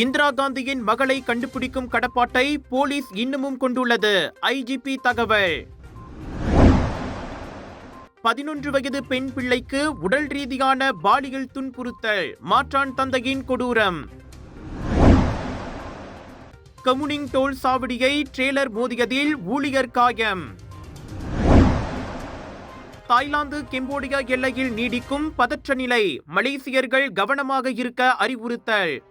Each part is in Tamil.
இந்திரா காந்தியின் மகளை கண்டுபிடிக்கும் கடப்பாட்டை போலீஸ் இன்னமும் கொண்டுள்ளது. ஐஜிபி தகவல். பதினொன்று வயது பெண் பிள்ளைக்கு உடல் ரீதியான பாலியல் துன்புறுத்தல் மாற்றான் தந்தையின் கொடூரம். கமுனிங் டோல் சாவடியை ட்ரெய்லர் மோதியதில் ஊழியர் காயம். தாய்லாந்து கெம்போடியா எல்லையில் நீடிக்கும் பதற்ற நிலை மலேசியர்கள் கவனமாக இருக்க அறிவுறுத்தல்.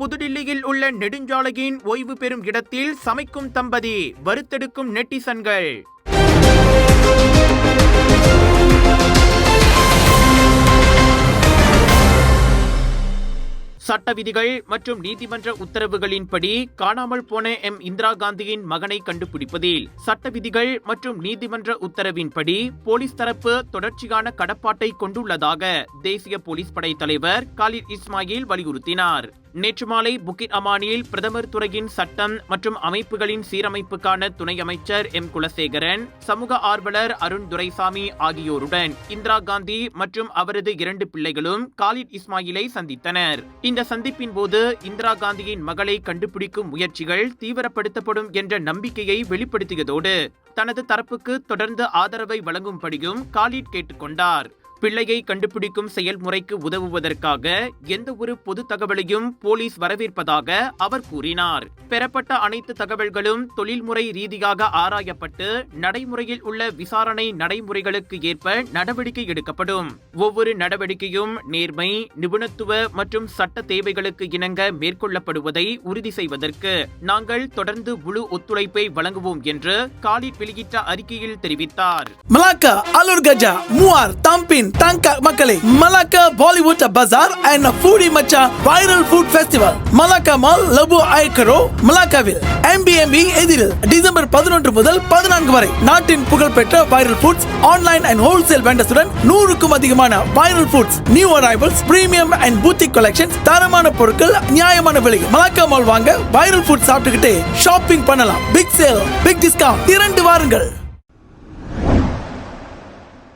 புதுடில்லியில் உள்ள நெடுஞ்சாலையின் ஓய்வு பெறும் இடத்தில் சமைக்கும் தம்பதி வறுத்தெடுக்கும் நெட்டிசன்கள். சட்ட விதிகள் மற்றும் நீதிமன்ற உத்தரவுகளின்படி காணாமல் போன எம். இந்திரா காந்தியின் மகனை கண்டுபிடிப்பதில் சட்ட விதிகள் மற்றும் நீதிமன்ற உத்தரவின்படி போலீஸ் தரப்பு தொடர்ச்சியான கடப்பாட்டை கொண்டுள்ளதாக தேசிய போலீஸ் படை தலைவர் காலித் இஸ்மாயில் வலியுறுத்தினார். நேற்று மாலை புக்கிட் அமானில் பிரதமர் துறையின் சட்டம் மற்றும் அமைப்புகளின் சீரமைப்புக்கான துணை அமைச்சர் எம். குலசேகரன் சமூக ஆர்வலர் அருண் துரைசாமி ஆகியோருடன் இந்திரா காந்தி மற்றும் அவரது இரண்டு பிள்ளைகளும் காலித் இஸ்மாயிலை சந்தித்தனர். இந்த சந்திப்பின் போது இந்திரா காந்தியின் மகளை கண்டுபிடிக்கும் முயற்சிகள் தீவிரப்படுத்தப்படும் என்ற நம்பிக்கையை வெளிப்படுத்தியதோடு தனது தரப்புக்கு தொடர்ந்து ஆதரவை வழங்கும்படியும் காலிட் கேட்டுக்கொண்டார். பிள்ளையை கண்டுபிடிக்கும் செயல்முறைக்கு உதவுவதற்காக எந்த ஒரு பொது தகவலையும் போலீஸ் வரவேற்பதாக அவர் கூறினார். பெறப்பட்ட அனைத்து தகவல்களும் தொழில்முறை ரீதியாக ஆராயப்பட்டு நடைமுறையில் உள்ள விசாரணை நடைமுறைகளுக்கு ஏற்ப நடவடிக்கை எடுக்கப்படும். ஒவ்வொரு நடவடிக்கையும் நேர்மை நிபுணத்துவ மற்றும் சட்ட தேவைகளுக்கு இணங்க மேற்கொள்ளப்படுவதை உறுதி செய்வதற்கு நாங்கள் தொடர்ந்து முழு ஒத்துழைப்பை வழங்குவோம் என்று காலிட் வெளியிட்ட அறிக்கையில் தெரிவித்தார். Malacca Alor Gajah Muar, Tampin, Tangka மக்களே Malacca Bollywood bazaar and Foodie மச்சா viral food festival Malacca mall லபு ஐக்கரோ மலாக்காவில். எம்பிஎம்பி எதிரில் டிசம்பர் பதினொன்று முதல் பதினான்கு வரை நாட்டின் புகழ்பெற்ற viral foods online and wholesale வெண்டர்ஸுடன் நூறுக்கும் அதிகமான viral foods new arrivals premium and boutique collections தரமான பொருட்கள் நியாயமான விலை. மலாக்கா மால் வாங்க வைரல் ஃபுட் சாப்பிட்டுக்கிட்டே ஷாப்பிங் பண்ணலாம். பிக் சேல் பிக் டிஸ்கவுண்ட் இரண்டு வாருங்கள்.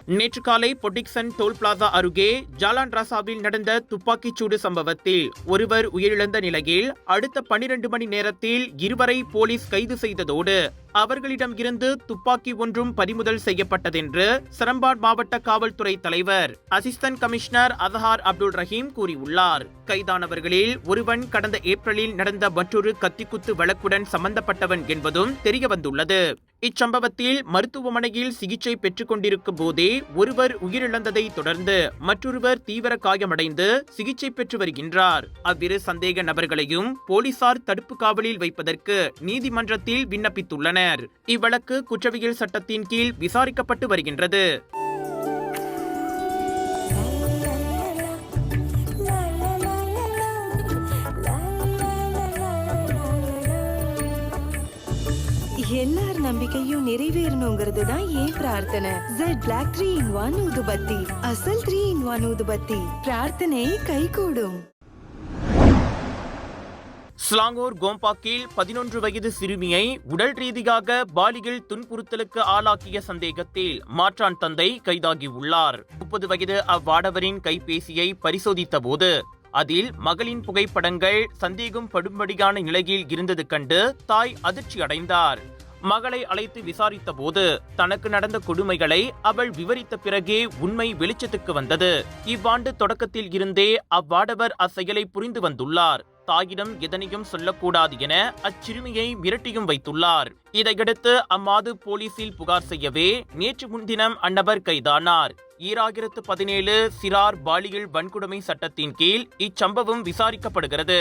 நேற்று காலை பொட்டிக்சன் டோல் பிளாசா அருகே ஜாலான் ராசாவில் நடந்த துப்பாக்கிச்சூடு சம்பவத்தில் ஒருவர் உயிரிழந்த நிலையில் அடுத்த பனிரெண்டு மணி நேரத்தில் இருவரை போலீஸ் கைது செய்ததோடு அவர்களிடம் இருந்து துப்பாக்கி ஒன்றும் பறிமுதல் செய்யப்பட்டதென்று சரம்பாட் மாவட்ட காவல்துறை தலைவர் assistant commissioner Azhar Abdul Rahim கூறியுள்ளார். கைதானவர்களில் ஒருவன் கடந்த ஏப்ரலில் நடந்த மற்றொரு கத்திக்குத்து வழக்குடன் சம்பந்தப்பட்டவன் என்பதும் தெரியவந்துள்ளது. இச்சம்பவத்தில் மருத்துவமனையில் சிகிச்சை பெற்றுக் கொண்டிருக்கும் போதே ஒருவர் உயிரிழந்ததை தொடர்ந்து மற்றொருவர் தீவிர காயமடைந்து சிகிச்சை பெற்று வருகின்றார். அவ்விரு சந்தேக நபர்களையும் போலீசார் தடுப்பு காவலில் வைப்பதற்கு நீதிமன்றத்தில் விண்ணப்பித்துள்ளனர். இவ்வழக்கு குற்றவியல் சட்டத்தின் கீழ் விசாரிக்கப்பட்டு வருகின்றது. எல்லார் நம்பிக்கையும் நிறைவேறணுங்கிறது தான் ஏன் பிரார்த்தனை. Jet black three in one ஊதுபத்தி. அசல் த்ரீ இன் ஒன் ஊதுபத்தி. பிரார்த்தனை கைகூடும். ஸ்லாங்கூர் கோம்பாக்கில் பதினொன்று வயது சிறுமியை உடல் ரீதியாக பாலியல் துன்புறுத்தலுக்கு ஆளாக்கிய சந்தேகத்தில் மாற்றான் தந்தை கைதாகியுள்ளார். முப்பது வயது அவ்வாடவரின் கைபேசியை பரிசோதித்த போது அதில் மகளின் புகைப்படங்கள் சந்தேகம் படும்படியான நிலையில் இருந்தது கண்டு தாய் அதிர்ச்சி அடைந்தார் மகளை அழைத்து விசாரித்த போது தனக்கு நடந்த கொடுமைகளை அவள் விவரித்த பிறகே உண்மை வெளிச்சத்துக்கு வந்தது. இவ்வாண்டு தொடக்கத்தில் இருந்தே அவ்வாடவர் அச்செயலை புரிந்து வந்துள்ளார். தாயிடம் எதனையும் சொல்லக்கூடாது என அச்சிறுமியை மிரட்டியும் வைத்துள்ளார். இதையடுத்து அம்மாது போலீசில் புகார் செய்யவே நேற்று முன்தினம் அந்நபர் கைதானார். ஈராயிரத்து பதினேழு சிறார் பாலியல் வன்கொடுமை சட்டத்தின் கீழ் இச்சம்பவம் விசாரிக்கப்படுகிறது.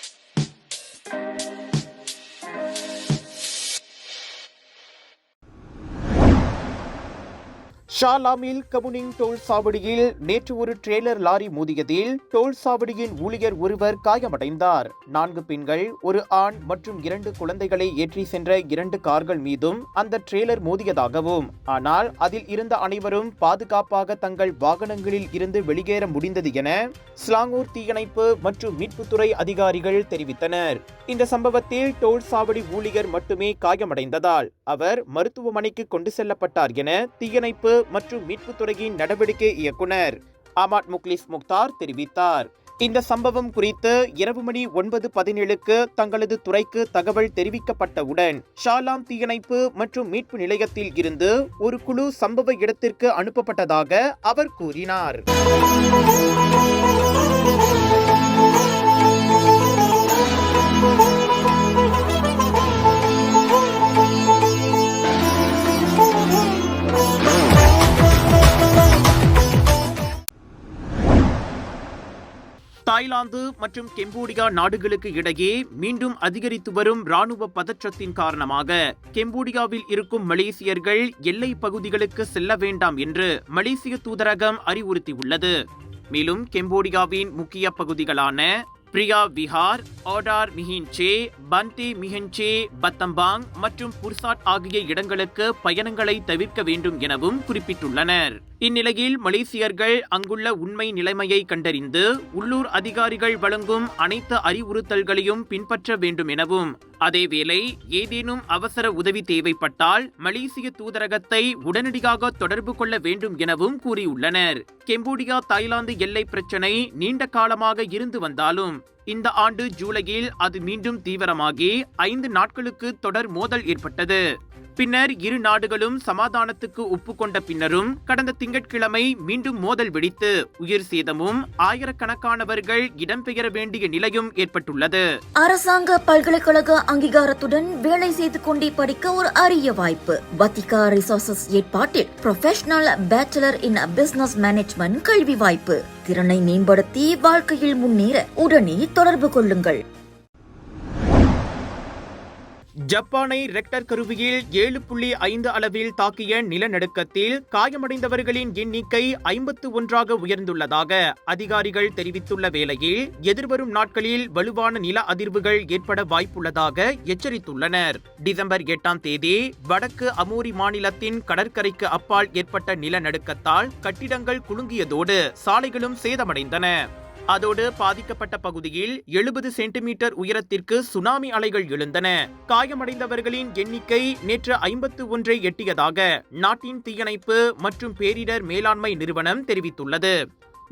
ஷாலாமில் கமுனிங் டோல் சாவடியில் நேற்று ஒரு ட்ரெய்லர் லாரி மோதியதில் டோல் சாவடியின் ஊழியர் ஒருவர் காயமடைந்தார். நான்கு பெண்கள் ஒரு ஆண் மற்றும் இரண்டு குழந்தைகளை ஏற்றி சென்ற இரண்டு கார்கள் மீதும் அந்த ட்ரெய்லர் மோதியதாகவும் ஆனால் அதில் இருந்த அனைவரும் பாதுகாப்பாக தங்கள் வாகனங்களில் இருந்து வெளியேற முடிந்தது என ஸ்லாங்கூர் தீயணைப்பு மற்றும் மீட்புத்துறை அதிகாரிகள் தெரிவித்தனர். இந்த சம்பவத்தில் டோல் சாவடி ஊழியர் மட்டுமே காயமடைந்ததால் அவர் மருத்துவமனைக்கு கொண்டு செல்லப்பட்டார் என தீயணைப்பு மற்றும் மீட்புத்துறையின் நடவடிக்கை இயக்குனர். அமாட் முக்லிஸ் முக்தார் தெரிவித்தார். இந்த சம்பவம் குறித்து இரவு மணி ஒன்பது பதினேழுக்கு தங்களது துறைக்கு தகவல் தெரிவிக்கப்பட்டவுடன் ஷாலாம் தீயணைப்பு மற்றும் மீட்பு நிலையத்தில் இருந்து ஒரு குழு சம்பவ இடத்திற்கு அனுப்பப்பட்டதாக அவர் கூறினார். தாய்லாந்து மற்றும் கெம்போடியா நாடுகளுக்கு இடையே மீண்டும் அதிகரித்து வரும் ராணுவ பதற்றத்தின் காரணமாக கெம்போடியாவில் இருக்கும் மலேசியர்கள் எல்லை பகுதிகளுக்கு செல்ல வேண்டாம் என்று மலேசிய தூதரகம் அறிவுறுத்தியுள்ளது. மேலும் கெம்போடியாவின் முக்கிய பகுதிகளான பிரியா விஹார் ஓடார் மிஹின்சே பந்தி மிஹின்சே பத்தம்பாங் மற்றும் புர்சாட் ஆகிய இடங்களுக்கு பயணங்களை தவிர்க்க வேண்டும் எனவும் குறிப்பிட்டுள்ளனர். இந்நிலையில் மலேசியர்கள் அங்குள்ள உண்மை நிலைமையை கண்டறிந்து உள்ளூர் அதிகாரிகள் வழங்கும் அனைத்து அறிவுறுத்தல்களையும் பின்பற்ற வேண்டும் எனவும் அதேவேளை ஏதேனும் அவசர உதவி தேவைப்பட்டால் மலேசிய தூதரகத்தை உடனடியாக தொடர்பு கொள்ள வேண்டும் எனவும் கூறியுள்ளனர். கெம்போடியா தாய்லாந்து எல்லை பிரச்சினை நீண்ட காலமாக இருந்து வந்தாலும் இந்த ஆண்டு ஜூலையில் அது மீண்டும் தீவிரமாகி ஐந்து நாட்களுக்கு தொடர் மோதல் ஏற்பட்டது. பின்னர் இரு நாடுகளும் சமாதானத்துக்கு ஒப்புக்கொண்ட பின்னரும் கடந்த திங்கட்கிழமை மீண்டும் மோதல் வெடித்து உயிர் சேதமும் ஆயிரக்கணக்கானவர்கள் இடம்பெயர வேண்டிய நிலையும் ஏற்பட்டுள்ளது. அரசாங்க பல்கலைக்கழக அங்கீகாரத்துடன் வேலை செய்து கொண்டே படிக்க ஒரு அரிய வாய்ப்பு. வத்திகா ரிசோர்சஸ் ஏற்பாட்டில் professional bachelor in business management கல்வி வாய்ப்பு. திறனை மேம்படுத்தி வாழ்க்கையில் முன்னேற உடனே தொடர்பு கொள்ளுங்கள். ஜப்பானை ரெக்டர் கருவியில் ஏழு புள்ளி ஐந்து அளவில் தாக்கிய நிலநடுக்கத்தில் காயமடைந்தவர்களின் எண்ணிக்கை ஐம்பத்து ஒன்றாக உயர்ந்துள்ளதாக அதிகாரிகள் தெரிவித்துள்ள வேளையில் எதிர்வரும் நாட்களில் வலுவான நில அதிர்வுகள் ஏற்பட வாய்ப்புள்ளதாக எச்சரித்துள்ளனர். டிசம்பர் எட்டாம் தேதி வடக்கு அமோரி மாநிலத்தின் கடற்கரைக்கு அப்பால் ஏற்பட்ட நிலநடுக்கத்தால் கட்டிடங்கள் குலுங்கியதோடு சாலைகளும் சேதமடைந்தன. அதோடு பாதிக்கப்பட்ட பகுதியில் எழுபது சென்டிமீட்டர் உயரத்திற்கு சுனாமி அலைகள் எழுந்தன. காயமடைந்தவர்களின் எண்ணிக்கை நேற்று ஐம்பத்து ஒன்றை எட்டியதாக நாட்டின் தீயணைப்பு மற்றும் பேரிடர் மேலாண்மை நிறுவனம் தெரிவித்துள்ளது.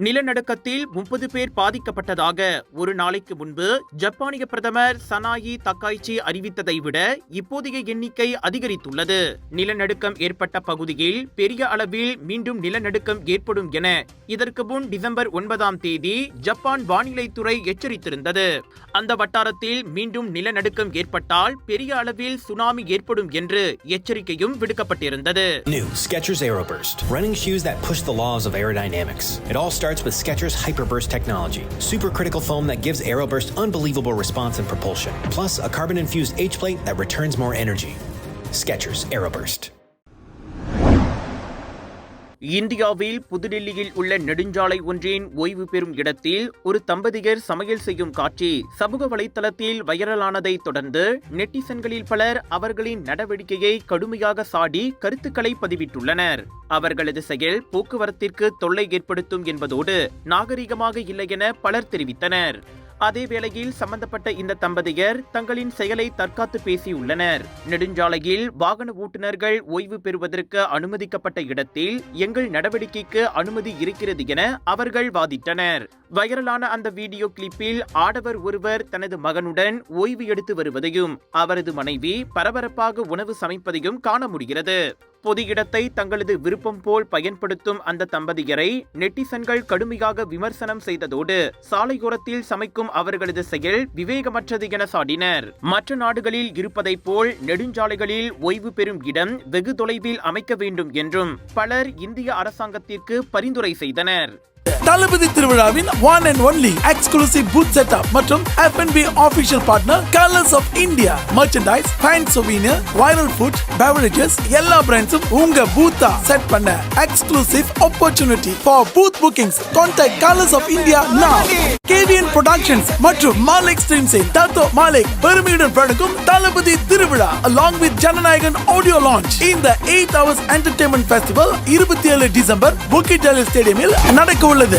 நிலநடுக்கத்தில் முப்பது பேர் பாதிக்கப்பட்டதாக ஒரு நாளைக்கு முன்பு ஜப்பானிய பிரதமர் சனாயி தக்காய்ச்சி அறிவித்ததை விட இப்போதைய எண்ணிக்கை அதிகரித்துள்ளது. நிலநடுக்கம் ஏற்பட்ட பகுதியில் பெரிய அளவில் மீண்டும் நிலநடுக்கம் ஏற்படும் என இதற்கு முன் டிசம்பர் ஒன்பதாம் தேதி ஜப்பான் வானிலைத்துறை எச்சரித்திருந்தது. அந்த வட்டாரத்தில் மீண்டும் நிலநடுக்கம் ஏற்பட்டால் பெரிய அளவில் சுனாமி ஏற்படும் என்று எச்சரிக்கையும் விடுக்கப்பட்டிருந்தது. New Skechers Aeroburst, running shoes that push the laws of aerodynamics. It all starts with Skechers Hyperburst technology, supercritical foam that gives Aeroburst unbelievable response and propulsion, plus a carbon-infused H-plate that returns more energy. Skechers Aeroburst. இந்தியாவில் புதுடெல்லியில் உள்ள நெடுஞ்சாலை ஒன்றின் ஓய்வு பெறும் இடத்தில் ஒரு தம்பதியர் சமையல் செய்யும் காட்சி. சமூக வலைதளத்தில் வைரலானதை தொடர்ந்து நெட்டிசன்களில் பலர் அவர்களின் நடவடிக்கையை கடுமையாக சாடி கருத்துக்களை பதிவிட்டுள்ளனர். அவர்களது செயல் போக்குவரத்திற்கு தொல்லை ஏற்படுத்தும் என்பதோடு நாகரிகமாக இல்லை என பலர் தெரிவித்தனர். அதே வேளையில் சம்பந்தப்பட்ட இந்த தம்பதியர் தங்களின் செயலை தற்காத்து பேசியுள்ளனர். நெடுஞ்சாலையில் வாகன ஓட்டுநர்கள் ஓய்வு பெறுவதற்கு அனுமதிக்கப்பட்ட இடத்தில் எங்கள் நடவடிக்கைக்கு அனுமதி இருக்கிறது என அவர்கள் வாதிட்டனர். வைரலான அந்த வீடியோ கிளிப்பில் ஆடவர் ஒருவர் தனது மகனுடன் ஓய்வு எடுத்து வருவதையும் அவரது மனைவி பரபரப்பாக உணவு சமைப்பதையும் காண முடிகிறது. பொது இடத்தை தங்களது விருப்பம் போல் பயன்படுத்தும் அந்த தம்பதியரை நெட்டிசன்கள் கடுமையாக விமர்சனம் செய்ததோடு சாலையோரத்தில் சமைக்கும் அவர்களது செயல் விவேகமற்றது என சாடினர். மற்ற நாடுகளில் இருப்பதைப் போல் நெடுஞ்சாலைகளில் ஓய்வு பெறும் இடம் வெகு தொலைவில் அமைக்க வேண்டும் என்றும் பலர் இந்திய அரசாங்கத்திற்கு பரிந்துரை செய்தனர். தளபதி திருவிழாவின் one and only exclusive booth setup மற்றும் F&B official partner colours of India merchandise fan souvenir viral food beverages எல்லா பிராண்ட்ஸும் உங்க பூத்தா செட் பண்ண exclusive opportunity for booth bookings contact colours of India now. KVN productions மற்றும் மாலிக் ஸ்ட்ரீம்ஸின் தத்தோ மாலிக் பெருமையுடன் வழங்கும் Thalapathy Thiruvizha along with Jananayagan audio launch இந்த எயிட் ஹவர்ஸ் என்டர்டைன்மெண்ட் ஃபெஸ்டிவல் இருபத்தி ஏழு டிசம்பர் புக்கிட் ஸ்டேடியமில் நடக்க உள்ளது